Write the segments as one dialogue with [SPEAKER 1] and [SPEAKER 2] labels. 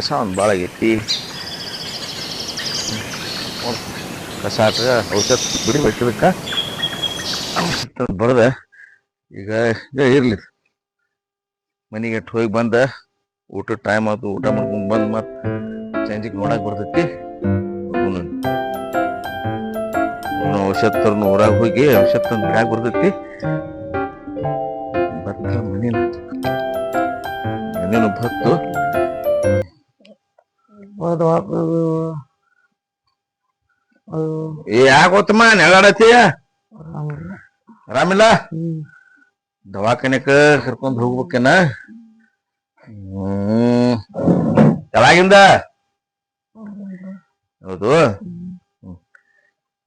[SPEAKER 1] ಕಸ ಒಂದು ಭಾಳ ಆಗೈತಿ. ಕಸ ಹಾಕ ಔಷಧ ಬಿಡಿ ಔಷಧ ಬಡ್ದ ಈಗ ಇರ್ಲಿ. ಮನೆಗೆ ಅಟ್ ಹೋಗಿ ಬಂದ, ಊಟ ಟೈಮ್ ಆಯ್ತು ಊಟ ಮಾಡ್ಕೊಂಡು ಬಂದ್ ಮತ್ತೆ ಚೇಂಜಿಗೆ ನೋಡಕ್ಕೆ ಬರ್ತೈತಿ. ಔಷಧ ತರ್ನು ಊರಾಗ ಹೋಗಿ ಔಷಧ ತಂದು ಬಿಡಾಕ ಬರ್ತೈತಿ. ಯಾಕೋತಮ್ಮ ನೆಗಾಡತಿ ಆರಾಮಿಲ್ಲ? ದವಾಖಾನೆಕ ಕರ್ಕೊಂಡ್ ಹೋಗ್ಬೇಕೇನ? ಹ್ಮ್. ಯಾವಾಗಿಂದ? ಹೌದು.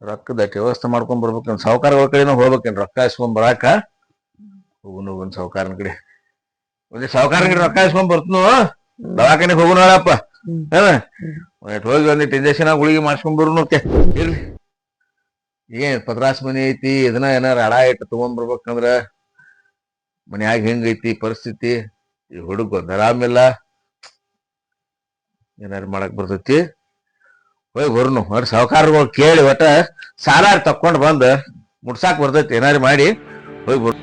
[SPEAKER 1] ರೊಕ್ಕದ ವ್ಯವಸ್ಥೆ ಮಾಡ್ಕೊಂಡ್ ಬರ್ಬೇಕನ್? ಸಾವುಕಾರಗಳ ಕಡೆನೂ ಹೋಗ್ಬೇಕೇನ್? ರೊಕ್ಕ ಇಸ್ಕೊಂಡ್ ಬರಾಕ? ಹೋಗುನು ಹೋಗುನ್ ಸಾವುಕಾರನ ಕಡೆ. ಒಂದ್ ಸಾವುಕಾರನ ಕಡೆ ರೊಕ್ಕ ಇಸ್ಕೊಂಡ್ ಬರ್ತನು? ದವಾಖಾನೆಗೆ ಹೋಗುನು ಹೇಳಪ್ಪ ಹೌದ ಒಂದಿಟ್ ಹೋಗಿ ಒಂದಿಟ್ಟು ಇಂಜೆಕ್ಷನ್ ಗುಳಿಗೆ ಮಾಡ್ಸ್ಕೊಂಡ್ ಬರುನು ಇರ್ಲಿ. ಏನ್ ಪದ್ರಾಸ್ ಮನಿ ಐತಿ, ಇದನ್ನ ಏನಾರ ಅಡ ಇಟ್ಟು ತಗೊಂಡ್ ಬರ್ಬೇಕಂದ್ರ ಮನ್ಯಾಗ ಹೆಂಗೈತಿ ಪರಿಸ್ಥಿತಿ, ಈ ಹುಡುಗ ಆರಾಮಿಲ್ಲ ಏನಾರ ಮಾಡಕ್ ಬರ್ತೈತಿ. ಹೋಗಿ ಬರ್ನು ಅವ್ರ ಸಹಕಾರ ಕೇಳಿ ಒಟ್ಟ ಸಾಲ ತಕ್ಕೊಂಡು ಬಂದು ಮುಟ್ಸಾಕ್ ಬರ್ತೈತಿ, ಏನಾರ ಮಾಡಿ ಹೋಗಿ ಬರ್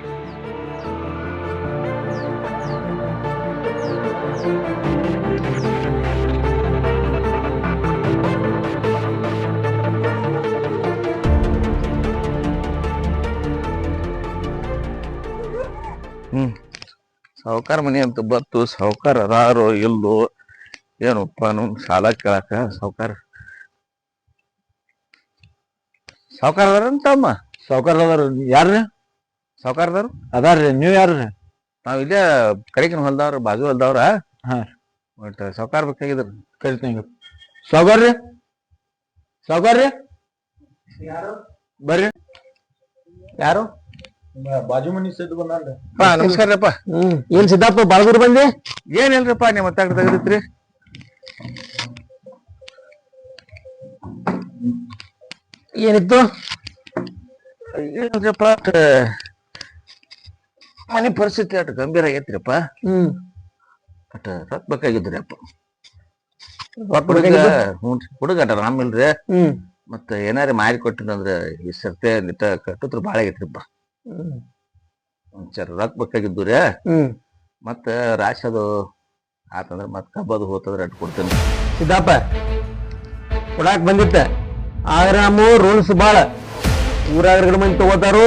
[SPEAKER 1] ಸಾವುಕಾರ ಮನೆ ಅಂತ ಬತ್ತು ಸಾವುಕಾರ ಅದಾರೋ ಇಲ್ಲೋ ಏನಪ್ಪ ನಮ್ ಸಾಲ ಕೇಳಾಕ ಸಾವುಕಾರ. ಸಾವುಕಾರ ಅದಾರಂತಮ್ಮ
[SPEAKER 2] ಸಾವುಕಾರ ಅದಾರ ಯಾರ್ರಿ?
[SPEAKER 1] ಸಾವುಕಾರ ಅದಾರ
[SPEAKER 2] ಅದಾರ್ರಿ. ನೀವ್ ಯಾರ್ರಿ?
[SPEAKER 1] ನಾವ್ ಇಲ್ಲೇ ಕರಿಕಿನ ಹೊಲ್ದವ್ರ ಬಾಜು ಹೊಲ್ದವ್ರ?
[SPEAKER 2] ಹಾ.
[SPEAKER 1] ಬಟ್ ಸಾವುಕಾರ ಬೇಕಾಗಿದ್ರು.
[SPEAKER 2] ಕರಿತೀನಿ ಸಾವುಕಾರ್ರಿ? ಸಾವುಕಾರ್ರಿ? ಯಾರು ಬರ್ರಿ. ಯಾರು? ಬಾಜು ಮನಿ ಸಿದ್ದು ಬಂದಾನ್ರಿ.
[SPEAKER 1] ಪಾ ನಮಸ್ಕಾರಪ್ಪ
[SPEAKER 2] ಹ್ಮ್. ಏನ್ ಸಿದ್ದಪ್ಪ ಬಾಳಗೂರ್ ಬಂದಿ?
[SPEAKER 1] ಏನಿಲ್ರಪ್ಪ ನಿಮ್ಮ ಮಾತಾಡ್ ತೆಗದಿತ್ರಿ.
[SPEAKER 2] ಏನಿತ್ತು?
[SPEAKER 1] ಏನಿಲ್ರಪ್ಪ ಮನೆ ಪರಿಸ್ಥಿತಿ ಅಟ್ ಗಂಭೀರ ಆಗೈತ್ರಿಪ್ಪ
[SPEAKER 2] ಹ್ಮ್.
[SPEAKER 1] ಅಟ್ ರೊಕ್ಕ ಬೇಕಾಗಿದ್ರಿ ಅಪ್ಪ.
[SPEAKER 2] ರೊಕ್ಕ
[SPEAKER 1] ಹುಡುಗ? ಹ್ಞೂ ಹುಡುಗ ಅಟ ಆರಾಮಿಲ್ರಿ
[SPEAKER 2] ಹ್ಮ್.
[SPEAKER 1] ಮತ್ತ ಏನಾರ ಮಾರಿ ಕೊಟ್ಟಿನಂದ್ರ ಈ ಸರ್ತೆ ನಿಟ್ಟ ಕಟ್ಟಿದ್ರು ಬಾಳ ಆಗೈತ್ರಿಪ್ಪ ಒಂಚೂರ ರೊಕ್ಕ ಬೇಕಾಗಿದ್ದು ರೀ.
[SPEAKER 2] ಹ್ಮ್.
[SPEAKER 1] ಮತ್ತ ರಾಶಿ ಅದು ಆತಂದ್ರ ಮತ್ ಕಬ್ಬದು ಹೋತಂದ್ರ ಅಟ್ ಕೊಡ್ತೇನೆ.
[SPEAKER 2] ಸಿದ್ದಪ್ಪ ಕೊಡಾಕ್ ಬಂದಿತ್ತ ಆದ್ರೆ ನಮ್ಮ ರೂಲ್ಸ್ ಬಾಳ. ಊರಾಗ್ರಗಡ ಮಂದಿ ತಗೋತಾರು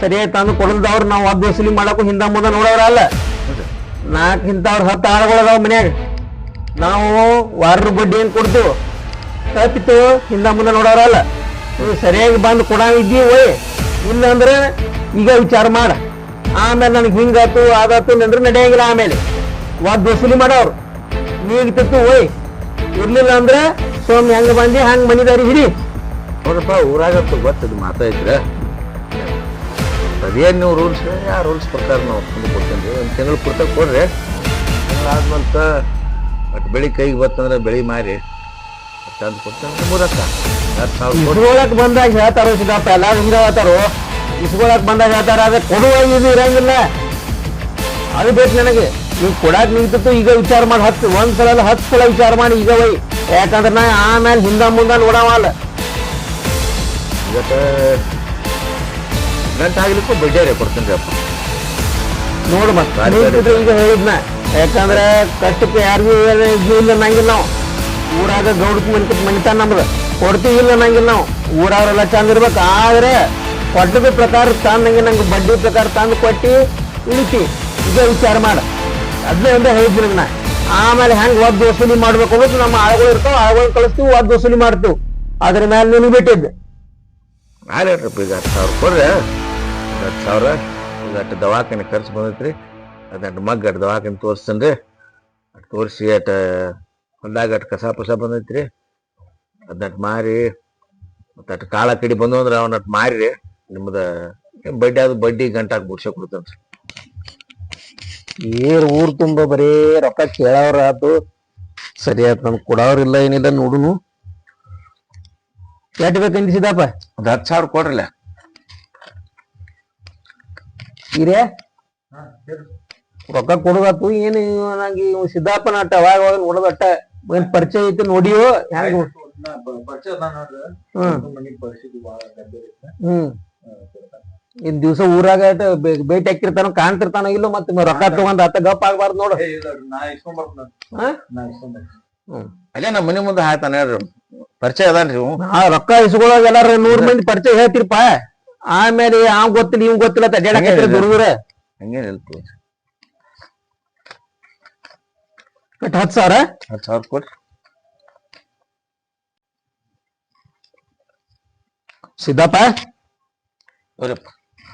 [SPEAKER 2] ಸರಿಯಾಗಿ ತಂದು ಕೊಡದವ್ರು ನಾವು ಹಬ್ಬ ವಸೂಲಿ ಮಾಡಕ್ಕೂ ಹಿಂದ ಮುಂದ ನೋಡೋರ ಅಲ್ಲ ನಾಲ್ಕು ಇಂಥವ್ರ ಹತ್ತು ಆಳುಗಳದಾವ ಮನ್ಯಾಗ. ನಾವು ವಾರ ಬಡ್ಡಿ ಏನು ಕೊಡ್ತು ತಪ್ಪಿತ್ತು ಹಿಂದ ಮುಂದೆ ನೋಡೋರಲ್ಲ. ಅಲ್ಲ ಸರಿಯಾಗಿ ಬಂದು ಕೊಡಂಗಿದ್ದಿ ಇಲ್ಲ ಅಂದ್ರೆ ಈಗ ವಿಚಾರ ಮಾಡ. ಆಮೇಲೆ ನನಗೆ ಹಿಂಗಾತು ಅದಾತು ಅಂದ್ರೆ ನಡೆಯಂಗಿಲ್ಲ ಆಮೇಲೆ. ವಾದ್ ವಸೂಲಿ ಮಾಡೋರು. ನೀಗ್ತಿತ್ತು ಓಯ್ ಇರ್ಲಿಲ್ಲ ಅಂದ್ರೆ ಸೋಮ್ ಹೆಂಗ್ ಬಂದಿ, ಹಂಗ್ ಮನಿದಾರಿ ಹಿಡಿ.
[SPEAKER 1] ನೋಡಪ್ಪ, ಊರಾಗ ಗೊತ್ತದು ಮಾತಾಯ್ತ್ರ ಅದೇನ್ ನೀವು ರೂಲ್ಸ್ ಆ ರೂಲ್ಸ್ ಪ್ರಕಾರ ನಾವು ತಂದು ಕೊಡ್ತೇನೆ ಒಂದ್ ತಿಂಗಳು ಕೊಡ್ತಾ ಕೊಡ್ರಿ. ಆದ್ಮಂತ ಬೆಳಿ ಕೈಗೆ ಬತ್ತಂದ್ರೆ ಬೆಳಿ ಮಾರಿ. ತಂದು ಕೊಡ್ತಾನೆ ಮೂರಕ್ಕ.
[SPEAKER 2] ಇಸ್ಕೊಳಕ್ ಬಂದಾಗ ಹೇಳ್ತಾರೋ ಸಿದ್ದಪ್ಪ ಎಲ್ಲ ಹಿಂಗ ಹೇಳ್ತಾರೋ? ಇಸ್ಕೊಳಕ್ ಬಂದಾಗ ಹೇಳ್ತಾರ? ಅದೇ ಕೊಡುವ ಇದು ಇರಂಗಿಲ್ಲ. ಅದು ಬೇಕು ನನಗೆ. ನೀವು ಕೊಡಾಕ್ ನಿಂತಿತ್ತು ಈಗ ವಿಚಾರ ಮಾಡಿ ಹತ್ತು ಒಂದ್ ಸಲ ಹತ್ತು ಸಲ ವಿಚಾರ ಮಾಡಿ ಈಗ ಒಯ್ ಯಾಕಂದ್ರೆ ನಾ ಆಮೇಲೆ ಹಿಂದ ಮುಂದ ನೋಡವಲ್ಲ
[SPEAKER 1] ಇವತ್ತ ಗಂಟೆ ಆಗ್ಲಿಕ್ಕೂ ಕೊಡ್ತೀನಿ ರೀ ಅಪ್ಪ.
[SPEAKER 2] ನೋಡು ಮತ್ತೆ ಈಗ ಹೇಳಿದ್ನ. ಯಾಕಂದ್ರೆ ಕಷ್ಟಕ್ಕೆ ಯಾರಿಗೂ ಇಲ್ಲ ನಂಗಿಲ್ಲ ನಾವು. ಊರಾಗ ಗೌಡ ಮನಿತ ಮನಿತಾನ ನಮ್ದು. ಕೊಡ್ತೀವಿ ಇಲ್ಲ ನಂಗಿಲ್ಲ ನಾವು. ಊರವರೆಲ್ಲ ಚಂದ ಇರ್ಬೇಕು. ಆದ್ರೆ ಕೊಟ್ಟದ ಪ್ರಕಾರ ತಂದಂಗೆ ನಂಗೆ ಬಡ್ಡಿ ಪ್ರಕಾರ ತಂದು ಕೊಟ್ಟು ಇಳಿತಿ. ಇದೇ ವಿಚಾರ ಮಾಡ. ಅದನ್ನೇ ಒಂದೇ ಹೇಳಿದ್ವಿ ನಾ ಆಮೇಲೆ ಹೆಂಗ್ ಒಬ್ಬ ವಸೂಲಿ ಮಾಡ್ಬೇಕು ಅನ್ನೋದು ನಮ್ಮ ಆಳುಗಳು ಇರ್ತಾವ ಆಳುಗಳು ಕಳಿಸ್ತೀವಿ ಒಬ್ಬ ವಸೂಲಿ ಮಾಡ್ತೀವಿ. ಅದ್ರ ಮೇಲೆ ನೀನು ಬಿಟ್ಟಿದ್ದೆ.
[SPEAKER 1] ಆರೇಟ್ರಪ್ಪ ಈಗ ಹತ್ತು ಸಾವಿರ ಕೊಡ್ರಿ. ಹತ್ತು ಸಾವಿರ. ಅಟ್ಟು ದವಾಖಾನೆ ಖರ್ಚು ಬಂದೈತ್ರಿ. ಅದಟ್ಟು ಮಗ್ಗ ಅಟ್ ದವಾಖಾನೆ ತೋರಿಸ್ತೇನೆ ರೀ. ತೋರಿಸಿ ಅಟ್ ಹೊಲ್ದಾಗ ಅಟ್ ಕಸ ಪಸ ಬಂದೈತ್ರಿ. ಅದಟ್ ಮಾರಿ ಮತ್ತೆ ಅಟ್ ಕಾಳ ಕಡಿ ಬಂದು ಅಂದ್ರೆ ಅವನಟ್ ಮಾರಿ ನಿಮ್ದ ಬಡ್ಡಿ ಅದು ಬಡ್ಡಿ ಗಂಟಾಕ್ ಬುಡ್ಸ ಕೊಡ್ತಾನ
[SPEAKER 2] ಏರ್ ಊರ್ ತುಂಬ ಬರೀ ರೊಕ್ಕ ಕೇಳವ್ರ ಆತು. ಸರಿ ಆಯ್ತು ನಮ್ಗೆ ಕೊಡವ್ರಿಲ್ಲ ಏನಿಲ್ಲ ನೋಡುನು. ಎಟ್ ಬೇಕಂದಿಸಿದಪ್ಪ
[SPEAKER 1] ಒಂದು ಹತ್ತು ಸಾವಿರ ಕೊಡ್ರಲ್ಲ.
[SPEAKER 2] ಇರೇ? ರೊಕ್ಕ ಕೊಡೋದಾತು ಏನು ನಂಗೆ ಸಿದ್ದಾಪನ ಅಟ್ಟ ಅವಾಗ ಅವಾಗ ನೋಡೋದಟ್ಟ ಏನ್ ಪರಿಚಯ ಐತಿ ನೋಡಿಯೋ ಹೆಂಗ್ ಹ್ಮ್. ಇನ್ ದಿವ್ಸ ಊರಾಗ ಭೇಟಿ ಹಾಕಿರ್ತಾನ ಕಾಣ್ತಿರ್ತಾನ ಇಲ್ಲೋ ಮತ್ತೆ ರೊಕ್ಕ ತಗೊಂಡ್ ಅತ್ತ ಗಪ್ ಆಗ್ಬಾರ್ದು ನೋಡು.
[SPEAKER 1] ಅಲ್ಲೇ ನಮ್ಮ ಮನೆ ಮುಂದೆ ಹಾಯ್ತಾನ ಹೇಳ್ರಿ. ಪರಿಚಯ ಅದಾನ್ರಿ ಹಾ
[SPEAKER 2] ಆ ರೊಕ್ಕ ಇಸ್ಕೊಳಗ ಎಲ್ಲಾರ ನೂರ್ ಮಂದಿ ಪರಿಚಯ ಹೇಳ್ತಿರ್ಪ? ಆಮೇಲೆ ಆ ಗೊತ್ತಿಲ್ಲ ಇವ್ ಗೊತ್ತಿಲ್ಲ ದೂರ ದೂರ ಕಟ್ ಹತ್ತು ಸಾವಿರ?
[SPEAKER 1] ಹತ್ತು ಸಾವಿರ ಕೊಟ್ಟು
[SPEAKER 2] ಸಿದ್ದಪ್ಪ?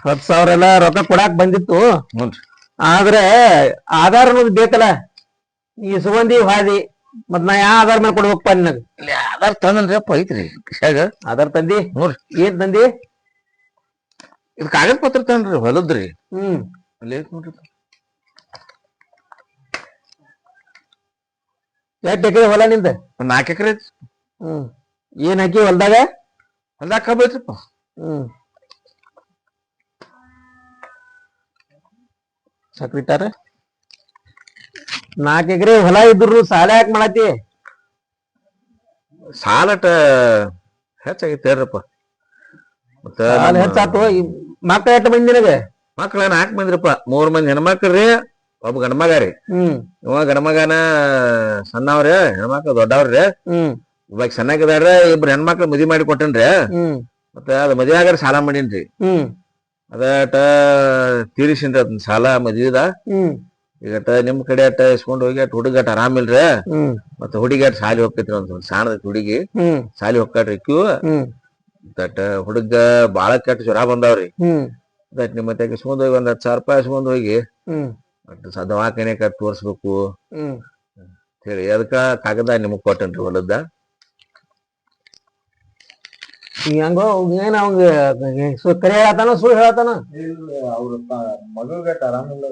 [SPEAKER 2] ಹತ್ತು ಸಾವಿರ ಎಲ್ಲ ರೊಕ್ಕ ಕೊಡಾಕ್ ಬಂದಿತ್ತು. ಆದ್ರೆ ಆಧಾರ್ ಅನ್ನೋದು ಬೇಕಲ್ಲ? ಈ ಸುಗಂಧಿ ಹಾದಿ ಮತ್ ನಾ ಯಾವ ಆಧಾರ್ ಮೇಲೆ ಕೊಡ್ಬೇಕಪ್ಪ ನಿನಗ?
[SPEAKER 1] ಆಧಾರ್ ತಂದನ್ರಿ ಅಪ್ಪ ಐತ್ರಿ
[SPEAKER 2] ಆಧಾರ್ ತಂದಿ?
[SPEAKER 1] ನೋಡ್ರಿ
[SPEAKER 2] ಏನ್ ತಂದಿ?
[SPEAKER 1] ಇದು ಕಾಗದ ಪತ್ರ ತಂದ್ರಿ ಹೊಲದ್ರಿ.
[SPEAKER 2] ಹ್ಮ್.
[SPEAKER 1] ಅಲ್ಲಿ ನೋಡ್ರಿ.
[SPEAKER 2] ಎಷ್ಟ್ ಎಕರೆ ಹೊಲ ನಿಂದ?
[SPEAKER 1] ನಾಲ್ಕ ಎಕರೆ ಐತಿ
[SPEAKER 2] ಹ್ಮ್. ಏನ್ ಹಾಕಿ ಹೊಲ್ದಾಗ?
[SPEAKER 1] ಹೊಲ್ದಾಗ ಕಬ್ಬ ಐತ್ರಿಪ್ಪ
[SPEAKER 2] ಹ್ಮ್. ಸಕ್ರಿಟಾರ ನಾಲ್ಕು ಎಕರೆ ಹೊಲ ಇದ್ರು ಸಾಲ ಯಾಕ ಮಾಡತಿ
[SPEAKER 1] ಸಾಲಟ ಹೆಚ್ಚಾಗೈತೆ ಹೇಳ್ರಪ್ಪ ಮತ್ತ
[SPEAKER 2] ಸಾಲ ಹೆಚ್ಚಾತು. ಮಕ್ಳ ಎಷ್ಟ ಮಂದಿ ನಿನಗ?
[SPEAKER 1] ಮಕ್ಳ ನಾಲ್ಕು ಮಂದಿರಪ್ಪ. ಮೂರ್ ಮಂದಿ ಹೆಣ್ಮಕ್ಳ್ರಿ ಒಬ್ಬ ಗಂಡ್ಮಗ ರೀ.
[SPEAKER 2] ಹ್ಮ್.
[SPEAKER 1] ಇವ ಗಂಡ್ಮಗನ ಸಣ್ಣವ್ರಿ ಹೆಣ್ಮಕ್ಳು ದೊಡ್ಡವ್ರಿ ಇವಾಗ ಸಣ್ಣಗಿದಾರ ಇಬ್ರು ಹೆಣ್ಮಕ್ಳ ಮದ್ವಿ ಮಾಡಿ ಕೊಟ್ಟನ್ರಿ.
[SPEAKER 2] ಹ್ಮ್.
[SPEAKER 1] ಮತ್ತ ಅದ ಮದ್ವೆ ಆಗಾರ ಸಾಲ ಮಾಡೀನ್ರಿ.
[SPEAKER 2] ಹ್ಮ್.
[SPEAKER 1] ಅದಟ ತೀರಿಸಿನ್ರಿ ಅದನ್ನ ಸಾಲ ಮದ್ವಿದ.
[SPEAKER 2] ಹ್ಮ್.
[SPEAKER 1] ಈಗಟ ನಿಮ್ ಕಡೆ ಅಟ್ಟ ಇಸ್ಕೊಂಡ್ ಹೋಗಿ ಅಟ್ ಹುಡುಗ ಅಟ್ ಆರಾಮಿಲ್ರಿ
[SPEAKER 2] ಹ್ಮ್.
[SPEAKER 1] ಮತ್ತ ಹುಡುಗಿ ಅಟ್ ಸಾಲಿ ಹೋಗ್ತೈತ್ರಿ ಒಂದ್ ಸಾಣದ ಹುಡುಗಿ.
[SPEAKER 2] ಹ್ಮ್.
[SPEAKER 1] ಸಾಲಿ ಹೋಗ್ಕಾಡ್ರಿ ಕ್ಯೂ
[SPEAKER 2] ಹ್ಮ್.
[SPEAKER 1] ದಟ್ ಹುಡುಗ ಬಾಳ ಕೆಟ್ಟ ಜ್ವರ ಬಂದಾವ್ರಿ.
[SPEAKER 2] ಹ್ಮ್.
[SPEAKER 1] ದಟ್ ನಿಮ್ಮ ಮತ್ತೆ ಇಸ್ಕೊಂಡ್ ಹೋಗಿ ಒಂದ್ ಹತ್ತು ಸಾವಿರ ರೂಪಾಯಿ ಇಸ್ಕೊಂಡ್ ಹೋಗಿ. ಸ ದವಾಖಾನೆ ಕಟ್ ತೋರ್ಸ್ಬೇಕು.
[SPEAKER 2] ಹ್ಮ್.
[SPEAKER 1] ಹೇಳಿ ಅದಕ್ಕ ಕಾಗದ ನಿಮಗ್ ಕೊಟ್ಟನ್ರಿ ಹೊಲದ
[SPEAKER 2] ಹೆಂಗೋ ಏನ್ ಅವಂಗ ಕರೆ ಹೇಳತಾನ ಸುಳ್ಳು ಹೇಳತಾನ
[SPEAKER 3] ಅವ್ರ ಮಗಗೆ ಆರಾಮಿಲ್ಲ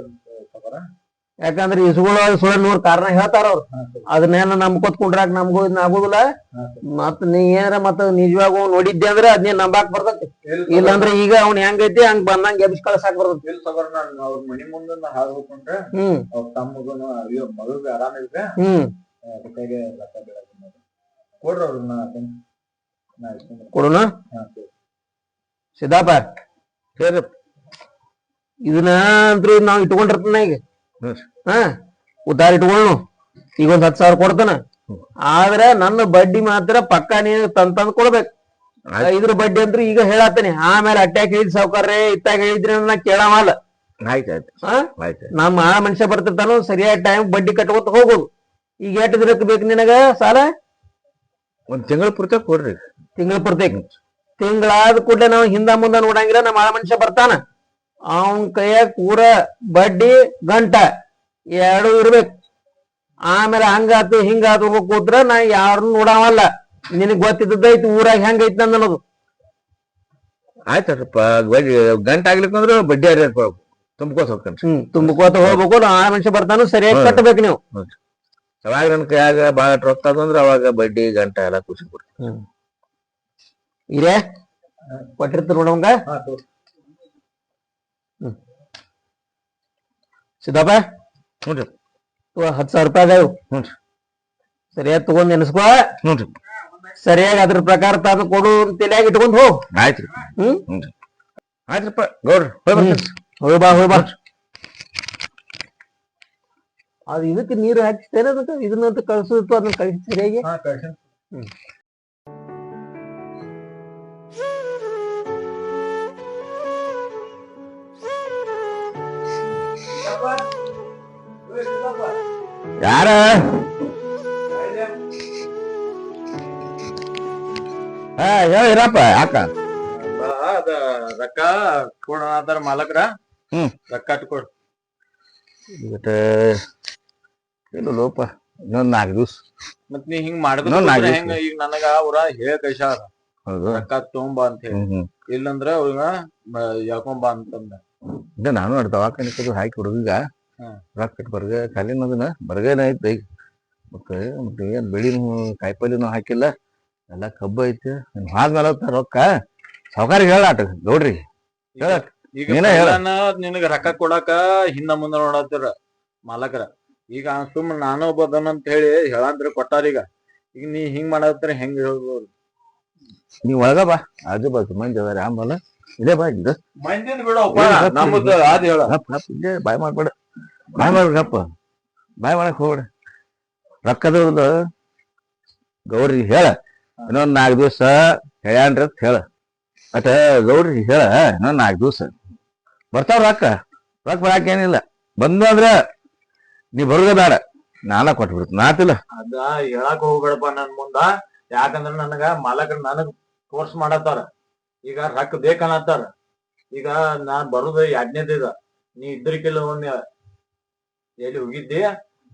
[SPEAKER 2] ಯಾಕಂದ್ರೆ ಇಸ್ಕೊಳ್ಳೋ ಸುಳ್ಳು ನೂರ್ ಕಾರಣ ಹೇಳ್ತಾರ ಅವ್ರು. ಅದನ್ನೇನ ನಂಬ್ಕೊತ್ ಕುಂಡ್ರಾಕ್ ನಮ್ಗೂ ಇದನ್ನ ಆಗುದಿಲ್ಲ. ಮತ್ ನೀ ಏನಾರ ಮತ್ತ ನಿಜವಾಗೂ ನೋಡಿದ್ದೆ ಅಂದ್ರೆ ಅದನ್ನೇ ನಂಬಾಕ್ ಬರ್ತೈತಿ. ಇಲ್ಲಾಂದ್ರೆ ಈಗ ಅವ್ನ ಹೆಂಗೈತಿ ಹಂಗ್ ಬಂದಂಗ ಎಬ್ಸ್ ಕಳ್ಸಾಕ್ ಬರ್ತೈತಿ.
[SPEAKER 3] ಅವ್ರ ಮನಿ ಮುಂದೆ ಹಾಕೊಂಡ್ರೆ ಹೋಗ್ಕೊಂಡ್ರೆ
[SPEAKER 2] ಹ್ಮ್.
[SPEAKER 3] ತಮ್ಮಗನು ಅಯ್ಯೋ ಆರಾಮ ಇದ್ರೆ
[SPEAKER 2] ಹ್ಮ್.
[SPEAKER 3] ಅದಕ್ಕಾಗಿ ರೊಕ್ಕ ಬೇಡ ಕೊಡ್ರಿ ಅವ್ರನ್ನ.
[SPEAKER 2] ಸಿದ್ದಾಪ
[SPEAKER 1] ಹೇಳ್ರಿ
[SPEAKER 2] ಇದನ್ನ ಅಂತ್ರು ನಾವ್ ಇಟ್ಕೊಂಡಿರ್ತೇನೆ ಈಗ. ಹಾ ಉದ್ದಾರ ಇಟ್ಕೊಳ್ಳು ಈಗ ಒಂದ್ ಹತ್ತು ಸಾವಿರ ಕೊಡ್ತಾನ. ಆದ್ರೆ ನನ್ನ ಬಡ್ಡಿ ಮಾತ್ರ ಪಕ್ಕ ನೀನು ತಂದ್ ತಂದ್ ಕೊಡ್ಬೇಕು. ಇದ್ರ ಬಡ್ಡಿ ಅಂದ್ರೆ ಈಗ ಹೇಳತ್ತೇನೆ ಆಮೇಲೆ ಅಟ್ಯಾಕ್ ಹೇಳಿದ್ ಸಾವುಕಾರ ಇತ್ತಾಗ ಹೇಳಿದ್ರಿ ನಾ ಕೇಳವಲ್ಲ
[SPEAKER 1] ಆಯ್ತು ಆಯ್ತು.
[SPEAKER 2] ಹಾ?
[SPEAKER 1] ಆಯ್ತು.
[SPEAKER 2] ನಮ್ಮ ಆ ಮನುಷ್ಯ ಬರ್ತಿರ್ತಾನೋ ಸರಿಯಾದ ಟೈಮ್ ಬಡ್ಡಿ ಕಟ್ಕೊತ ಹೋಗೋದು. ಈಗ ಎಷ್ಟು ದಿನಕ್ಕೆ ಬೇಕು ನಿನಗ ಸಾಲ?
[SPEAKER 1] ಒಂದ್ ತಿಂಗಳ ಪೂರ್ತಿ ಕೊಡ್ರಿ.
[SPEAKER 2] ತಿಂಗಳ ಪೂರ್ತಿ. ತಿಂಗಳಾದ ಕೂಡಲೇ ನಾವು ಹಿಂದ ಮುಂದ ನೋಡಂಗಿಲ್ಲ ನಮ್ಮ ಆ ಮನುಷ್ಯ ಬರ್ತಾನ. ಅವನ್ ಕೈಯಾಗ ಕೂರ ಬಡ್ಡಿ ಗಂಟ ಎರಡು ಇರ್ಬೇಕು. ಆಮೇಲೆ ಹಂಗಾತು ಹಿಂಗಾತು ಹೋಗ್ ಕೂತ್ರ ನಾ ಯಾರನ್ನು ನೋಡಾವಲ್ಲ. ನಿನಗ್ ಗೊತ್ತಿದ್ದೈತಿ ಊರಾಗ ಹೆಂಗೈತಿ ನಂದ್ ಅನ್ನೋದು
[SPEAKER 1] ಆಯ್ತಪ್ಪ ಬಡ್ಡಿ ಗಂಟೆ ಆಗ್ಲಿಕ್ಕಂದ್ರ ಬಡ್ಡಿ ಅರಿ ತುಂಬ್ಕೋತ ತುಂಬಕೋತ
[SPEAKER 2] ಹ್ಮ್ ತುಂಬಕೋತ ಹೋಗ್ಬೇಕು ಆ ಮನುಷ್ಯ ಬರ್ತಾನು ಸರಿಯಾಗಿ. ಕಟ್ಟಬೇಕು ನೀವು.
[SPEAKER 1] ಅವಾಗ ನನ್ ಕೈಯಾಗ ಬಾಳ ರೊಕ್ಕ ಅಂದ್ರೆ ಅವಾಗ ಬಡ್ಡಿ ಗಂಟೆ ಎಲ್ಲ ಖುಷಿ ಕೊಡ್ರಿ
[SPEAKER 2] ಇರೇ? ಕೊಟ್ಟಿರ್ತಾರ ನೋಡವಂಗ
[SPEAKER 3] ಹಾ, ತಗೋರಿ.
[SPEAKER 2] ಸಿದ್ದಪ್ಪ?
[SPEAKER 1] ನೋಡ್ರಿ.
[SPEAKER 2] ಇವ ಹತ್ತು ಸಾವಿರ ರೂಪಾಯಿ ಅದಾವು.
[SPEAKER 1] ಹ್ಞೂನ್ರಿ
[SPEAKER 2] ಸರಿಯಾಗಿ ತಗೊಂಡ್ ನೆನೆಸ್ಕೋ.
[SPEAKER 1] ನೋಡ್ರಿ.
[SPEAKER 2] ಸರಿಯಾಗಿ ಅದ್ರ ಪ್ರಕಾರ ತಾನು ಕೊಡು ತಲೆಯಾಗಿ ಇಟ್ಕೊಂಡು ಹೋಗ್.
[SPEAKER 1] ಆಯ್ತ್ರಿ.
[SPEAKER 2] ಹ್ಮ್?
[SPEAKER 1] ಹ್ಞೂನ್ರಿ ಆಯ್ತ್ರಪ್ಪ ಗೌಡ್ರಿ ಹೋಗಿ ಬರ್ತೀನಿ
[SPEAKER 2] ಬಾ ಹೋಯ್ ಬಾ. ಅದು ಇದಕ್ಕೆ ನೀರು ಹಾಕಿಸ್ತೇನೆ ಅದಕ್ಕೆ ಇದನ್ನಂತ ಕಳ್ಸಿತ್ತು ಅದನ್ನ ಕಳಿಸಿ ಸರಿಯಾಗಿ.
[SPEAKER 3] ಹಾ,
[SPEAKER 1] ಯಾರ? ಹಾ ಹೇಳಿರಪ್ಪ ಯಾಕ?
[SPEAKER 3] ಅದ ರೊಕ್ಕ ಕೊಡೋಣ ಅಂತಾರ ಮಾಲಕ್ರ.
[SPEAKER 1] ಹ್ಮ್.
[SPEAKER 3] ರೊಕ್ಕ ಕೊಡ್
[SPEAKER 1] ಇವತ್ತ ಇಲ್ಲ ಲೋಪ ಇನ್ನೊಂದ್ ನಾಲ್ಕು ದಿವ್ಸ.
[SPEAKER 3] ಮತ್ ನೀ ಹಿಂಗ್ ಮಾಡ್ಬೇಕು
[SPEAKER 1] ನಾಲ್ಕ್
[SPEAKER 3] ಹೆಂಗ? ಈಗ ನನಗ ಅವ್ರ ಹೇಳ ಕೈಸಾರ
[SPEAKER 1] ಹೌದು.
[SPEAKER 3] ರೊಕ್ಕ ತಗೊಂಬ ಅಂತ ಹೇಳಿ.
[SPEAKER 1] ಹ್ಮ್
[SPEAKER 3] ಇಲ್ಲಂದ್ರ ಅವ್ರ ಯಾಕೊಂಬ ಅಂತಂದ.
[SPEAKER 1] ನಾನು ಅಡ್ತಾವ ಕದು ಹಾಕಿ ಹುಡುಗ. ರೊಕ್ಕ ಬರ್ಗ ಅದನ್ನ. ಬರ್ಗೇನ ಐತೆ ಈಗ. ಮತ್ತೆ ಮತ್ತೆ ಏನ್ ಬೆಳಿನೂ ಕಾಯಿಪಲ್ಯನು ಹಾಕಿಲ್ಲ. ಎಲ್ಲ ಕಬ್ಬು ಐತಿ. ಆದ್ಮೇಲೆ ರೊಕ್ಕ. ಸಾವುಕಾರಿಗೆ ಹೇಳಾಟ ನೋಡ್ರಿ ಹೇಳ
[SPEAKER 3] ಈಗ
[SPEAKER 1] ನೀನ ಹೇಳ.
[SPEAKER 3] ನಿನಗ ರೊಕ್ಕ ಕೊಡಾಕ ಹಿಂದ ಮುಂದ ನೋಡತ್ತೀರ ಮಾಲಕರ. ಈಗ ಸುಮ್ ನಾನು ಬದನಂತ ಅಂತ ಹೇಳಿ ಹೇಳಂದ್ರೆ ಕೊಟ್ಟಾರ ಈಗ. ಈಗ ನೀ ಹಿಂಗ್ ಮಾಡತ್ತರ ಹೆಂಗ್ ಹೇಳ್ಬೋದು?
[SPEAKER 1] ನೀವ್ ಒಳಗ ಬಾ. ಆಜು ಬಾಜು ಮಂದಿ ಅದಾರ. ಆಮೇಲೆ ಇದೇ ಬಾ ಇದು
[SPEAKER 3] ಮಂದಿ ಬಿಡಪ್ಪ. ನಮ್ದು ಅದ್ ಹೇಳ.
[SPEAKER 1] ಬಾಯ್ ಮಾಡ್ಬೇಡ. ಬಾಯ್ ಮಾಡ್ಬೇಕಪ್ಪ ಭಯ ಮಾಡಕ್ ಹೋಗ್ಬೇಡ. ರೊಕ್ಕದ ಗೌರಿ ಹೇಳ. ಇನ್ನೊಂದ್ ನಾಲ್ಕು ದಿವಸ ಹೇಳ್ಯಾನ್ರಿ ಅಂತ ಹೇಳ. ಅಟ ಗೌರಿ ಹೇಳ, ಇನ್ನೊಂದ್ ನಾಲ್ಕು ದಿವಸ. ಬರ್ತಾವ ರೊಕ್ಕ. ರೊಕ್ಕ ಬರಾಕೇನಿಲ್ಲ ಬಂದು ಅಂದ್ರ ನೀ ಬರುದ ಬೇಡ. ನಾನ ಕೊಟ್ಬಿಡ್ತೀನಿ. ನಾತಿಲ್ಲ.
[SPEAKER 3] ಅದ ಹೇಳಕ್ ಹೋಗ್ಬೇಡಪ್ಪ ನನ್ ಮುಂದ. ಯಾಕಂದ್ರ ನನಗ ಮಾಲಕರು ನನಗ್ ಫೋರ್ಸ್ ಮಾಡತ್ತಾರ. ಈಗ ರೊಕ್ಕ ಬೇಕನ್ನತ್ತಾರ ಈಗ ನಾನ್ ಬರುದ ಇದ. ನೀ ಇದ್ರಿಕಿಲ್ಲ ಒಂದ್ ಎಲ್ಲಿ ಹೋಗಿದ್ದೆ?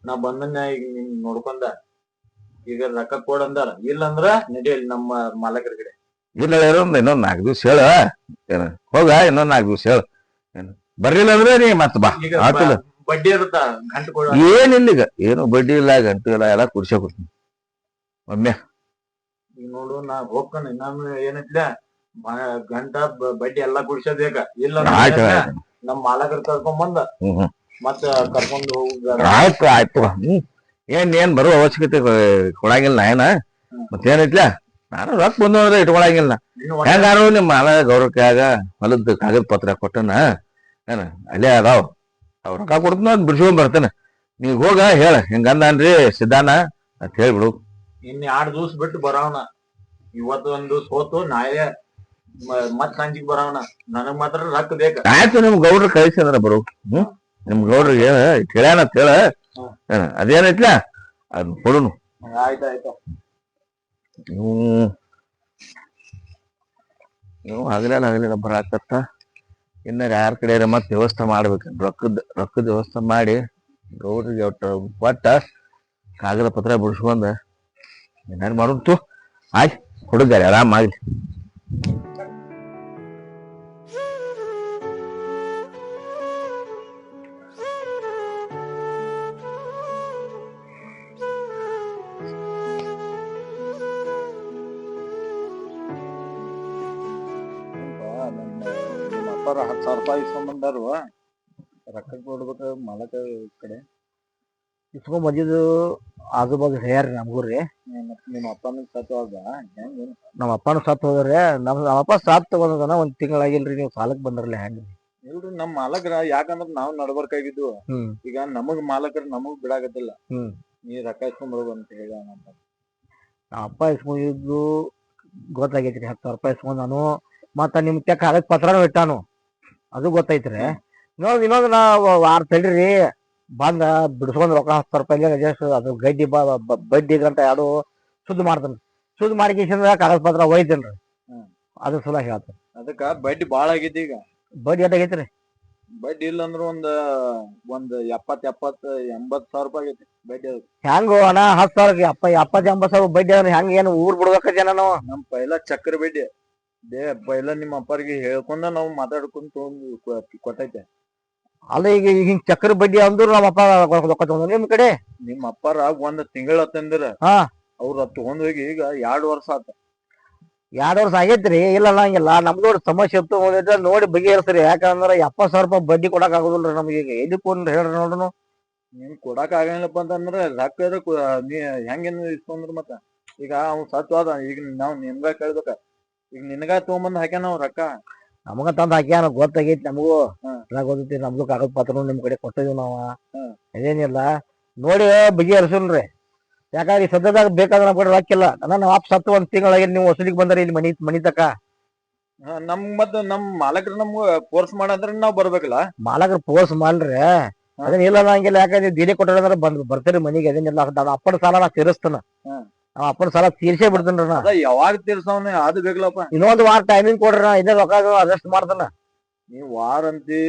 [SPEAKER 3] ನಾ ಬಂದನ್ನ ಈಗ ನಿನ್ ನೋಡ್ಕೊಂಡ. ಈಗ ರೊಕ್ಕ ಕೊಡಂದಾರ ಇಲ್ಲಂದ್ರ ನಡಿಯಲ್ಲ ನಮ್ಮ ಮಾಲಕರ ಕಡೆ.
[SPEAKER 1] ಇಲ್ಲ ಇನ್ನೊಂದ್ ನಾಲ್ಕು ದಿವ್ಸ ಹೇಳ. ಏನ ಹೋಗ ಇನ್ನೊಂದ್ ನಾಲ್ಕು ದಿವಸ ಹೇಳ. ಏನು ಬರ್ಲಿಲ್ಲ ಅಂದ್ರೆ ನೀ ಮತ್ ಬಾ.
[SPEAKER 3] ಈಗ
[SPEAKER 1] ಆತಿಲ್ಲ
[SPEAKER 3] ಬಡ್ಡಿ ಇರುತ್ತ? ಗಂಟು ಕೊಡ.
[SPEAKER 1] ಏನಿಲ್ಲ ಈಗ. ಏನು ಬಡ್ಡಿ ಇಲ್ಲ ಗಂಟು ಇಲ್ಲ ಎಲ್ಲ ಕುಡ್ಸೇ ಕೊಡ್ತೀನಿ ಒಮ್ಮೆ.
[SPEAKER 3] ಈಗ ನೋಡು ನಾ ಹೋಗ್ತಾನೆ. ಇನ್ನೊಮ್ಮೆ ಏನೈತ್ಲ ಗಂಟ ಬ- ಬಡ್ಡಿ ಎಲ್ಲಾ ಕುಡ್ಸೋದೇಕ ಇಲ್ಲ
[SPEAKER 1] ಆಯ್ತು
[SPEAKER 3] ಅಂದ್ರೆ
[SPEAKER 1] ಆಯ್ತು.
[SPEAKER 3] ನಮ್ ಮಾಲಕರ್ ಕರ್ಕೊಂಡ್ ಬಂದ.
[SPEAKER 1] ಹ್ಮ್ ಹ್ಮ್.
[SPEAKER 3] ಮತ್ತ ಕರ್ಕೊಂಡ್ ಹೋಗ
[SPEAKER 1] ಆಯ್ತು ಆಯ್ತು. ಹ್ಮ್. ಏನ್ ಏನ್ ಬರೋ ಅವಶ್ಯಕತೆ ಕೊಡಂಗಿಲ್ಲ ನಾ ಏನ? ಮತ್ತೇನೈತ್ಲ? ನಾನು ರೊಕ್ಕ ಬಂದು ಅಂದ್ರೆ ಇಟ್ಕೊಳಂಗಿಲ್ಲ ಹೆಂಗಾರು ನಿಮ್ಮ ಮಾಲ ಗೌರವಕ್ಕಾಗ ಹೊಲದ ಕಾಗದ ಪತ್ರ ಕೊಟ್ಟನ? ಏನ? ಅಲ್ಲೇ ಅದಾವ. ಅವ್ರ ರೊಕ್ಕ ಕೊಡ್ತೀನಿ ಅದ್ ಬಿಡ್ಸ್ಕೊಂಡ್ ಬರ್ತೇನೆ. ನೀವ್ ಹೋಗ ಹೇಳ. ಹೆಂಗಂದ್ರಿ ಸಿದ್ಧಾನ ಅಂತ ಹೇಳ್ಬಿಡು.
[SPEAKER 3] ಇನ್ ಎರಡ್ ದಿವ್ಸ ಬಿಟ್ಟು ಬರೋಣ. ಇವತ್ತು ಒಂದ್ ದಿವ್ಸ ಹೋತು ನಾಳೆ ಮತ್ ಸಂಜಿಗ್ ಬರೋಣ. ನನಗ್ ಮಾತ್ರ ರೊಕ್ಕ ಬೇಕು.
[SPEAKER 1] ಆಯ್ತು ನಿಮ್ ಗೌಡ್ರ ಕಳಿಸಿ ಅಂದ್ರ ಬರು. ಹ್ಮ್. ನಿಮ್ ಗೌಡ್ರಿಗೆ ಕೇಳ್ಯಾನ ಕೇಳ ಏನ ಅದೇನೈತ್ಲ ಅದ್ ಕೊಡುನು. ನೀವು ಹಗಲೆಲ್ಲ ಹಗಲೆಲ್ಲ ಬರಾಕತ್ತ ಇನ್ನ ಯಾರ ಕಡೆ ಮತ್ತೆ ವ್ಯವಸ್ಥೆ ಮಾಡ್ಬೇಕು. ರೊಕ್ಕದ ರೊಕ್ಕದ ವ್ಯವಸ್ಥೆ ಮಾಡಿ ಗೌಡ್ರಿಗೆ ಒಟ್ಟ ಕೊಟ್ಟ ಕಾಗದ ಪತ್ರ ಬಿಡಿಸ್ಕೊಂಡ ಏನಾರು ಮಾಡುಂತು ಆಯ್ತು ಹುಡುಗಾರಿ ಆರಾಮ್
[SPEAKER 3] ಅಪ್ಪಾರ ಹತ್ತು ಸಾವಿರ ರೂಪಾಯಿ ಇಸ್ಕೊಂಡ್ಬಂದಾರು ರೊಕ್ಕ ಕೊಡ್ಬೇಕು ಮಾಲಕ ಕಡೆ.
[SPEAKER 4] ಇಸ್ಕೊಂಡ್ ಬಂದಿದ್ದು ಆಜು ಬಾಜು ಹೇಳ್ಯಾರ ನಮಗೂ ರೀ
[SPEAKER 3] ನಿಮ್ಮ ಅಪ್ಪನ ಸತ್ತು ಹೋದ ಹೆಂಗ್
[SPEAKER 4] ನಮ್ಮ ಅಪ್ಪನ ಸತ್ತು ಹೋದ್ರೆ ನಮ್ ನಮ್ಮ ಅಪ್ಪ ಸಾತ್ ತಗೊಂಡದನ ಒಂದ್ ತಿಂಗಳಾಗಿಲ್ರಿ ನೀವು ಸಾಲಕ್ ಬಂದ್ರಲ್ಲ ಹೆಂಗ್
[SPEAKER 3] ಇಲ್ರಿ ನಮ್ ಮಾಲಕ್ರ ಯಾಕಂದ್ರ ನಾವ್ ನಡ್ಬರ್ಕಾಗಿದ್ವು.
[SPEAKER 4] ಹ್ಮ್.
[SPEAKER 3] ಈಗ ನಮಗ್ ಮಾಲಕರು ನಮಗ್ ಬಿಡಾಗದಿಲ್ಲ
[SPEAKER 4] ಹ್ಮ್.
[SPEAKER 3] ನೀ ರೊಕ್ಕ ಇಸ್ಕೊಂಡ್ ಅಂತ ಹೇಳ
[SPEAKER 4] ನಮ್ಮ ಅಪ್ಪ. ಇಸ್ಕೊಂಡಿದ್ದು ಗೊತ್ತಾಗೈತ್ರಿ ಹತ್ತು ಸಾವಿರ ರೂಪಾಯಿ ಇಸ್ಕೊಂಡ್ ನಾನು ಮತ್ತ ನಿಮ್ ತೆಕ್ಕ ಕಾಗದ ಪತ್ರನೂ ಇಟ್ಟಾನು. ಅದು ಗೊತ್ತೈತ್ರಿ. ಇನ್ನೊಂದ್ ಇನ್ನೊಂದ್ ನಾ ವಾರ ತಡ್ರಿ ಬಂದ ಬಿಡಿಸ್ಕೊಂಡ್ ರೊಕ್ಕ ಹತ್ತು ಸಾವಿರ ರೂಪಾಯಿ ಜಸ್ಟ್ ಅದು ಗಡ್ಡಿ ಬ ಬ- ಬಡ್ಡಿ ಅಂತ ಯಾರು ಶುದ್ಧ ಮಾಡ್ತಾನೆ. ಶುದ್ಧ ಮಾಡಿ ಕಾಗದ ಪತ್ರ ಒಯ್ತೇನ್ರಿ.
[SPEAKER 3] ಅದ್ರ
[SPEAKER 4] ಅದು ಸಲ ಹೇಳ್ತೇನೆ.
[SPEAKER 3] ಅದಕ್ಕ ಬಡ್ಡಿ ಬಾಳ ಆಗೈತಿ ಈಗ.
[SPEAKER 4] ಬಡ್ಡಿ ಎಷ್ಟಾಗೈತ್ರಿ
[SPEAKER 3] ಬಡ್ಡಿ ಇಲ್ಲ ಅಂದ್ರ ಒಂದ್ ಒಂದ್ ಎಪ್ಪತ್ ಎಪ್ಪತ್ ಎಂಬತ್ ಸಾವಿರ ರೂಪಾಯಿ ಆಗೈತಿ ಬಡ್ಡಿ ಹೆಂಗ
[SPEAKER 4] ಹೆಂಗೋ ಅಣ್ಣ ಹತ್ತು ಸಾವಿರ ಅಪ್ಪ ಎಪ್ಪತ್ತು ಎಂಬತ್ತು ಸಾವಿರ ಬಡ್ಡಿ ಅಂದ್ರೆ ಹೆಂಗ ಏನು ಊರ್ ಬಿಡ್ಬೇಕ ಜನ ನಾವು?
[SPEAKER 3] ನಮ್ ಪೈಲ ಚಕ್ರ ಬಡ್ಡಿ. ದೇ ಪೈಲ ನಿಮ್ಮ ಅಪ್ಪರಿಗೆ ಹೇಳ್ಕೊಂಡ ನಾವು ಮಾತಾಡ್ಕೊಂಡ್ ತಗೊಂಡ್ ಕೊಟ್ಟೈತೆ.
[SPEAKER 4] ಅಲ್ಲ ಈಗ ಈಗ ಹಿಂಗ್ ಚಕ್ರ ಬಡ್ಡಿ ಅಂದ್ರು ನಮ್ಮ ಅಪ್ಪ ರೊಕ್ಕ ನಿಮ್ ಕಡೆ.
[SPEAKER 3] ನಿಮ್ಮ ಅಪ್ಪಾರ ಒಂದ್ ತಿಂಗಳ ತಂದಿರ
[SPEAKER 4] ಹಾ.
[SPEAKER 3] ಅವ್ರ ತಗೊಂಡ್ ಹೋಗಿ ಈಗ ಎರಡ್ ವರ್ಷ ಆತ.
[SPEAKER 4] ಎರಡ್ ವರ್ಷ ಆಗೈತ್ರಿ ಇಲ್ಲ ಅನ್ನಂಗಿಲ್ಲ ನಮ್ದು ಒಂದು ಸಮಸ್ಯೆ ಇತ್ತು ನೋಡಿ ನೋಡಿ ಬಗೆಹರಿಸ್ರಿ. ಯಾಕಂದ್ರ ಎಪ್ಪತ್ ಸಾವಿರ ರೂಪಾಯಿ ಬಡ್ಡಿ ಕೊಡಕ್ ಆಗುದಿಲ್ರಿ ನಮ್ಗೆ ಈಗ. ಎಲ್ಲಿ ಕೊಂಡ್ ಹೇಳ್ರಿ ನೋಡ್ರಿ
[SPEAKER 3] ನಿಮ್ ಕೊಡಕ್ ಆಗಂಗಿಲ್ಲಪ್ಪ ಅಂತಂದ್ರ ರೊಕ್ಕ ನೀ ಹೆಂಗೇನು ಇಸ್ಕೊಂಡ್ರ ಮತ್ತ? ಈಗ ಅವ್ನ್ ಸತ್ವಾದ ಈಗ ನಾವ್ ನಿಮ್ಗ ಕೇಳ್ಬೇಕ. ಈಗ ನಿನಗ ತಗೊಂಬಂದ್ ಹಾಕ್ಯಾನ ಅವ್ರ ರೊಕ್ಕ
[SPEAKER 4] ನಮಗ ತಂದ್ ಹಾಕ್ಯಾನ ಗೊತ್ತಾಗೈತಿ ನಮಗೂ. ಗೊತ್ತೈತಿ ನಮ್ದು ಕಾಗದ ಪತ್ರ ನಿಮ್ ಕಡೆ ಕೊಟ್ಟಿದ್ವಿ ನಾವ.
[SPEAKER 3] ಇದೇನಿಲ್ಲ
[SPEAKER 4] ಅದೇನಿಲ್ಲ. ನೋಡಿ ಬಗೆಹರಿಸಲ್ರಿ ಯಾಕಂದ್ರೆ ಈ ಸದ್ಯದಾಗ ಬೇಕಾದ್ರೆ ನಮ್ ಕಡೆ ರೊಕ್ಕಿಲ್ಲ ನಾನು ವಾಪಸ್ ಹತ್ತು ಒಂದ್ ತಿಂಗಳಾಗಿ ನೀವು ವಸೂಲಿಗೆ ಬಂದ್ರಿ ಇಲ್ಲಿ ಮನಿ ಮನಿ ತಕ
[SPEAKER 3] ನಮ್ ಮತ್ತ ನಮ್ ಮಾಲಕರು ನಮ್ಗ ಫೋರ್ಸ್ ಮಾಡಂದ್ರ ನಾವ್ ಬರ್ಬೇಕಲ್ಲ?
[SPEAKER 4] ಮಾಲಕರು ಫೋರ್ಸ್ ಮಾಡ್ರಿ. ಅದನ್ನ ಇಲ್ಲ ಅನ್ನಂಗಿಲ್ಲ ಯಾಕಂದ್ರೆ ದೀನಿ ಕೊಟ್ಟರೆ ಬಂದ್ ಬರ್ತೀರಿ ಮನಿಗೆ. ಅದೇನಿಲ್ಲ ಅಪ್ಪನ ಸಾಲ ನಾ ತೀರಿಸ್ತಾನ. ನಾವ್ ಅಪ್ಪನ ಸಾಲ ತೀರ್ಸೇ ಬಿಡ್ತೇನ್ರಿ ನಾ.
[SPEAKER 3] ಅದ ಯಾವಾಗ ತೀರ್ಸವನ? ಅದು ಬೇಕಲ್ಲಪ್ಪ.
[SPEAKER 4] ಇನ್ನೊಂದ್ ವಾರ ಟೈಮಿಂಗ್ ಕೊಡ್ರಿ ನಾ ಇದೇ ರೊಕ್ಕ ಅಡ್ಜಸ್ಟ್ ಮಾಡ್ತಾನ.
[SPEAKER 3] ನೀವ್ ವಾರ ಅಂತಿ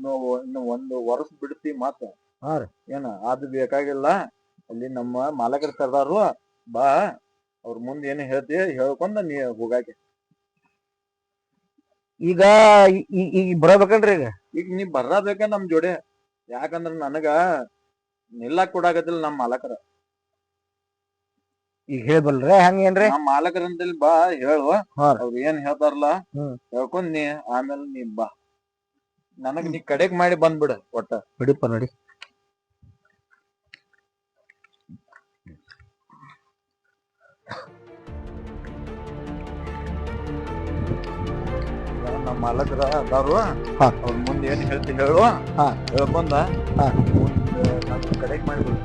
[SPEAKER 3] ನೋ- ಇನ್ನು ಒಂದು ವರ್ಷ ಬಿಡ್ತಿ ಮತ್ತ.
[SPEAKER 4] ಹಾ ರೀ.
[SPEAKER 3] ಏನ ಅದು ಬೇಕಾಗಿಲ್ಲ. ಅಲ್ಲಿ ನಮ್ಮ ಮಾಲಕರ ಕರ್ದಾರು ಬಾ ಅವ್ರ ಮುಂದೆ ಏನ್ ಹೇಳ್ತಿ ಹೇಳ್ಕೊಂಡ ನೀ ಹೋಗಾಕೆ.
[SPEAKER 4] ಈಗ ಈ- ಈ- ಈಗ ಬರಬೇಕನ್ರಿ ಈಗ?
[SPEAKER 3] ಈಗ ನೀ ಬರ್ರಬೇಕ ನಮ್ ಜೋಡಿ. ಯಾಕಂದ್ರ ನನಗ ನಿಲ್ಲಾಕ್ ಕೊಡಾಕತ್ತಿಲ್ಲ ನಮ್ ಮಾಲಕರ.
[SPEAKER 4] ಈಗ ಹೇಳ್ಬಲ್ರ ಹಂಗೇನ್ರಿ?
[SPEAKER 3] ನಮ್ಮ ಮಾಲಕರಂದಲ್ಲಿ ಬಾ
[SPEAKER 4] ಹೇಳುವ ಹಾರೀ.
[SPEAKER 3] ಅವ್ರ ಏನ್ ಹೇಳ್ತಾರಲ್ಲ ಹೇಳ್ಕೊಂಡ್ ನೀ ಆಮೇಲೆ ನೀ ಬಾ. ನನಗ್ ನೀ ಕಡೆಗ್ ಮಾಡಿ ಬಂದ್ಬಿಡು ಒಟ್ಟ.
[SPEAKER 4] ಬಿಡಿಪ್ಪ ನೋಡಿ.
[SPEAKER 3] ನಮ್ಮ ಮಾಲಕರ ಅದಾರು.
[SPEAKER 4] ಹಾ.
[SPEAKER 3] ಅವ್ರ ಮುಂದೆ ಏನ್ ಹೇಳ್ತಿ ಹೇಳುವ
[SPEAKER 4] ಹಾ.
[SPEAKER 3] ಹೇಳ್ಕೊಂದ
[SPEAKER 4] ಹಾ.
[SPEAKER 3] ಕಡೆಗ್ ಮಾಡಿ
[SPEAKER 4] ಬಿಡು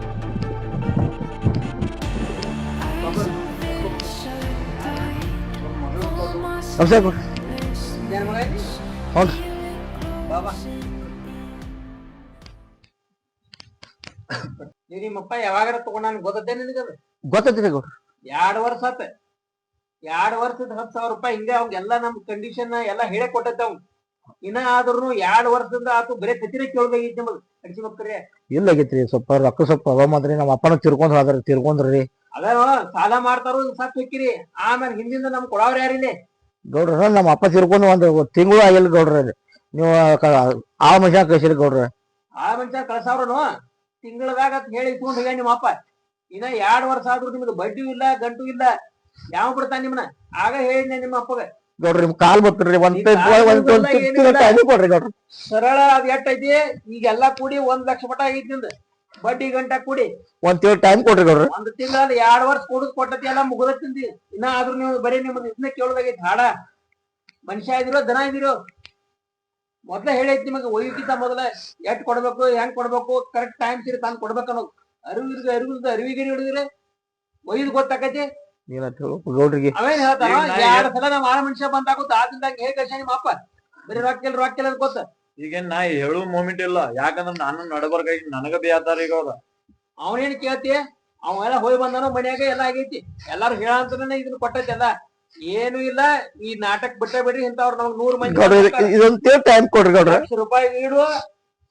[SPEAKER 4] ಗೌಡ್ರ ಹ್ಞೂ
[SPEAKER 2] ನಿಮ್ಮಪ್ಪ ಯಾವಾಗಾರ ತಗೊಂಡ್ ಗೊತ್ತೇ ನಿನಗದ
[SPEAKER 4] ಗೊತ್ತೈತ್ರಿ ಗೌಡ್ರ
[SPEAKER 2] ಎರಡ್ ವರ್ಷ ಆತ. ಎರಡ್ ವರ್ಷದ ಹತ್ತು ಸಾವಿರ ರೂಪಾಯಿ ಹಿಂಗೆ ಅವ್ನ್ ಎಲ್ಲಾ ನಮ್ ಕಂಡೀಷನ್ ಎಲ್ಲಾ ಹೇಳೇ ಕೊಟ್ಟೈತೆ ಅವ್ನು ಇನ್ನ ಆದ್ರೂ ಎರಡ್ ವರ್ಷದಿಂದ ಆತು ಬರೇ ಕತಿನ ಕೇಳ್ಬೇಕಿತ್ತು ನಿಮಗ್ ಅಡಿಸಿ ಮಕ್ಕಳ್ರೆ
[SPEAKER 4] ಇಲ್ಲ ಆಗೈತ್ರಿ ಸ್ವಲ್ಪ ರೊಕ್ಕ ಸ್ವಲ್ಪ ಅವ ಮಾದ್ರಿ ನಮ್ಮ ಅಪ್ಪನ ತಿರ್ಕೊಂಡ್ ಹೋದ್ರ ತಿರ್ಕೊಂಡ್ರಿ
[SPEAKER 2] ಅದ ಸಾಲ ಮಾಡ್ತಾರೋ ಸಾಕ್ ಹೋಕಿರಿ ಆಮೇಲೆ ಹಿಂದಿಂದ ನಮ್ ಕೊಡವ್ರ ಯಾರಿಲ್ಲ
[SPEAKER 4] ಗೌಡ್ರ ನಮ್ಮ ಅಪ್ಪ ತಿರ್ಕೊಂಡು ಒಂದು ತಿಂಗಳು ಆಗಿಲ್ಲ ಗೌಡ್ರ ನೀವು ಆ ಮನುಷ್ಯ ಕಳಿಸಿರಿ ಗೌಡ್ರ.
[SPEAKER 2] ಆ ಮನುಷ್ಯ ಕಳ್ಸಾವ್ರನು ತಿಂಗಳದಾಗ ಹೇಳಿ ಇಟ್ಕೊಂಡು ಹೋಗ್ಯಾನ ನಿಮ್ಮ ಅಪ್ಪ. ಇನ್ನ ಎರಡ್ ವರ್ಷ ಆದ್ರೂ ನಿಮ್ಗೆ ಬಡ್ಡಿ ಇಲ್ಲ ಗಂಟು ಇಲ್ಲ ಯಾವ ಬಿಡ್ತಾನ ನಿಮ್ಮನ್ನ ಆಗ ಹೇಳಿದ್ನೆ ನಿಮ್ಮ ಅಪ್ಪಗ.
[SPEAKER 4] ಗೌಡ್ರಿ ನಿಮ್ ಕಾಲ್ ಬರ್ತೀರಿ ಒಂದ್ ಕೊಡ್ರಿ ಗೌಡ್ರ.
[SPEAKER 2] ಸರಳ ಅದ್ ಎಟ್ ಐತಿ ಈಗೆಲ್ಲಾ ಕೂಡಿ ಒಂದ್ ಲಕ್ಷ ಮಟ ಐತಿ ನಿಂದ. ಬಡ್ಡಿ ಗಂಟ ಕೂಡಿ.
[SPEAKER 4] ಒಂದ್ ತಿಂಗಳ ಟೈಮ್ ಕೊಡ್ರಿ ಗೌಡ್ರ.
[SPEAKER 2] ಒಂದ್ ತಿಂಗಳ ಎರಡ್ ವರ್ಷ ಕೊಡುದ್ ಕೊಟ್ಟತಿ ಎಲ್ಲ ಮುಗುದತ್ತಿ ತಿಂದಿ. ಇನ್ನ ಆದ್ರೂ ನೀವು ಬರೀ ನಿಮ್ಮ ಇದನ್ನ ಕೇಳೋದಾಗೈತಿ ಹಾಡ. ಮನುಷ್ಯ ಇದಿರೋ ದನ ಇದಿರೋ. ಮೊದ್ಲ ಹೇಳೈತಿ ನಿಮಗೆ ಒಯ್ಯಕ್ಕಿಂತ ಮೊದಲ ಎಟ್ ಕೊಡ್ಬೇಕು ಹೆಂಗ್ ಕೊಡ್ಬೇಕು ಕರೆಕ್ಟ್ ಟೈಮ್ ಸಿರಿ ತಾನು ಕೊಡ್ಬೇಕು ಅನ್ನೋ ಅರಿವಿರ್ದ ಅರಿವಿರ್ದ ಅರಿವಿಗೆ ಹಿಡಿದ್ರೆ ಒಯ್ಯದ್ ಗೊತ್ತಾಕೈತಿ?
[SPEAKER 4] ಏನಂತ ಗೌಡ್ರಿಗೆ.
[SPEAKER 2] ಅವೇನ್ ಹೇಳ್ತಾರ? ಎರಡ್ ಸಲ ನಮ್ಮ ಆಳ ಮನುಷ್ಯ ಬಂದಾಗುತ್ತ ಆದ್ರಿಂದ ಹೇಗೆ ನಿಮ್ಮ ಅಪ್ಪ ಬರೀ ರೊಕ್ಕ ಇಲ್ಲ ರೊಕ್ಕ ಇಲ್ಲ ಗೊತ್ತ.
[SPEAKER 3] ಈಗೇನ್ ನಾ ಹೇಳು ಮೂಮೆಂಟ್ ಇಲ್ಲ. ಯಾಕಂದ್ರ ನಾನು ನಡಬರ್ಕಾಗಿ ನನಗ ಬೇತಾರ ಈಗ ಅವ್ರ
[SPEAKER 2] ಅವನೇನ್ ಕೇಳ್ತಿ? ಅವೆಲ್ಲ ಹೋಗಿ ಬಂದನೋ ಮನ್ಯಾಗ ಎಲ್ಲ ಆಗೈತಿ. ಎಲ್ಲಾರು ಹೇಳಂತಾನೆ ಇದನ್ನ ಕೊಟ್ಟೈತಿ ಅಲ್ಲ ಏನು ಇಲ್ಲ ಈ ನಾಟಕ ಬಿಟ್ಟ ಬಿಡ್ರಿ ಇಂತವ್ರ ನಮ್ಗೆ ನೂರ್ ಮಂದಿ
[SPEAKER 4] ಟೈಮ್ ಕೊಡ್ರಿ ಗೌಡ್ರ.
[SPEAKER 2] ಲಕ್ಷ ರೂಪಾಯಿ ಇಡು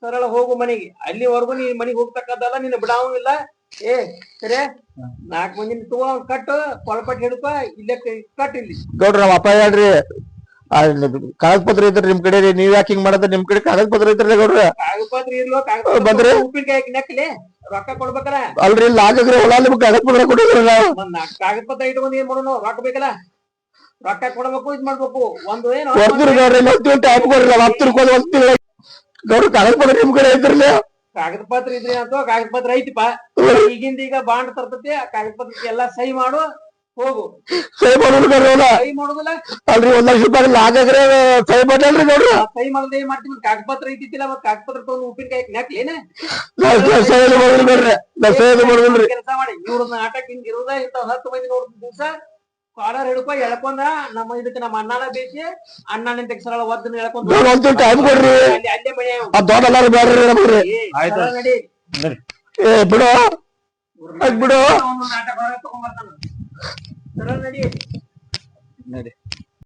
[SPEAKER 2] ಸರಳ ಹೋಗು ಮನೆಗೆ. ಅಲ್ಲಿವರೆಗೂ ನೀ ಮನೆಗೆ ಹೋಗ್ತಕ್ಕದ್ದಲ್ಲ ನಿನ್ನ ಬಿಡಾವು ಇಲ್ಲ. ಏ ಸರಿ ನಾಲ್ಕು ಮಂದಿ ತಗೋ ಅವ್ನ್ ಕಟ್ಟು ಕೊಳಪಟ್ಟು ಹಿಡ್ಕೊ ಇಲ್ಲೇ ಕಟ್ ಇಲ್ಲಿ.
[SPEAKER 4] ಗೌಡ್ರ ಅಪ್ಪ ಹೇಳ್ರಿ. ಕಾಗದ ಪತ್ರ ಇದ್ರೆ ನಿಮ್ ಕಡೆ ರೀ ನೀವ್ ಯಾಕೆ ಹಿಂಗ್ ಮಾಡದ? ನಿಮ್ ಕಡೆ ಕಾಗದ ಪತ್ರ ಇದ್ರೆ ಗೌಡ್ರ ಬಂದ್ರೆ? ಅಲ್ರಿ ಇಲ್ಲಿ ಆಗಗ್ರಿ ಹೊಲ ನಿಮ್ ಕಾಗದ ಪತ್ರ ಕೊಡಿದ್ರಿ ನಾವು.
[SPEAKER 2] ಕಾಗದ ಪತ್ರ ಇಟ್ಕೊಂಡು ಏನ್ ಮಾಡೋಣ ರೊಕ್ಕ ಬೇಕಲ್ಲ? ರೊಕ್ಕ ಕೊಡ್ಬೇಕು ಇದ್ ಮಾಡ್ಬೇಕು. ಒಂದು ಏನು
[SPEAKER 4] ಕೊಡ್ತೀರಿ ಗೌಡ್ರ ಟೈಮ್ ಕೊಡ್ರಿ ಹತ್ತು ತಿಳ್ಕೊಂಡು ಒಂದ್ ತಿಂಗಳು. ಗೌಡ್ರ ಕಾಗದ ಪತ್ರ ನಿಮ್ ಕಡೆ ಐತ್ರಿ
[SPEAKER 2] ಕಾಗದ ಪತ್ರ ಇದ್ರಿ ಅಂತ ಕಾಗದ ಪತ್ರ ಐತಿಪ್ಪ. ಈಗಿಂದ ಈಗ ಬಾಂಡ್ ತರ್ತತಿ ಆ ಕಾಗದ ಪತ್ರ ಎಲ್ಲಾ ಸಹಿ ಮಾಡು. ಹೋಗು.
[SPEAKER 4] ಸಹಿ
[SPEAKER 2] ಮಾಡೋದಿಲ್ಲ.
[SPEAKER 4] ಅಲ್ರಿ ಒಂದ್ ಲಕ್ಷ ರೂಪಾಯಿ ಸೈ ಮಾಡಲ್ರಿ ನೋಡ್ರಿ.
[SPEAKER 2] ಆ ಸಹಿ ಮಾಡದೆ ಏನ್ ಮಾಡ್ತೀವಿ? ಕಾಗಪತ್ರ ಇದ್ದಿತ್ತಿಲ್ಲ ಐತಿತ್ತಿಲ್ಲ ಕಾಗಪತ್ರ ತಗೊಂಡು ಉಪ್ಪಿನಕಾಯಿ ನೆಕ್ಲೇನೆ
[SPEAKER 4] ಮಾಡೋದಿಲ್ಲ ಮಾಡೋದಿಲ್ರಿ.
[SPEAKER 2] ಕೆಲಸ ಮಾಡಿ. ಇವ್ರ ನಾಟಕ ಹಿಂಗ್ ಇರೋದ ಇಂತ ಹತ್ತು ಮಂದಿ ನೋಡಿದ ದಿವಸ ಕಾಲರ್ ಹಿಡ್ಕೊ ಎಳ್ಕೊಂಡ ನಮ್ಮ ಇದಕ್ಕೆ ನಮ್ಮ ಅಣ್ಣನ ಬೇಸಿ ಅಣ್ಣನ ಸರಳ ಎಳ್ಕೊಂಡ್
[SPEAKER 4] ಗೌಡ್ರ ಒಂದ್ ಟೈಮ್ ಕೊಡ್ರಿ.
[SPEAKER 2] ಅಲ್ಲಿ ಅಲ್ಲೇ ಮನೆ
[SPEAKER 4] ಆ ದೊಡ್ಡ ಎಲ್ಲಾರು ಬೇಡ್ರಿ ನಮ್ಗ್ರಿ
[SPEAKER 2] ಏ,
[SPEAKER 3] ಆಯ್ತು.
[SPEAKER 2] ಸರಳ ನಡಿ.
[SPEAKER 4] ಏ ಬಿಡು. ಬಿಡು.
[SPEAKER 2] ನಾಟಕ ಹೊರಗೆ ತಗೊಂಡ್ ಬರ್ತಾನ. ಸರಳ ನಡಿ
[SPEAKER 3] ನಡಿ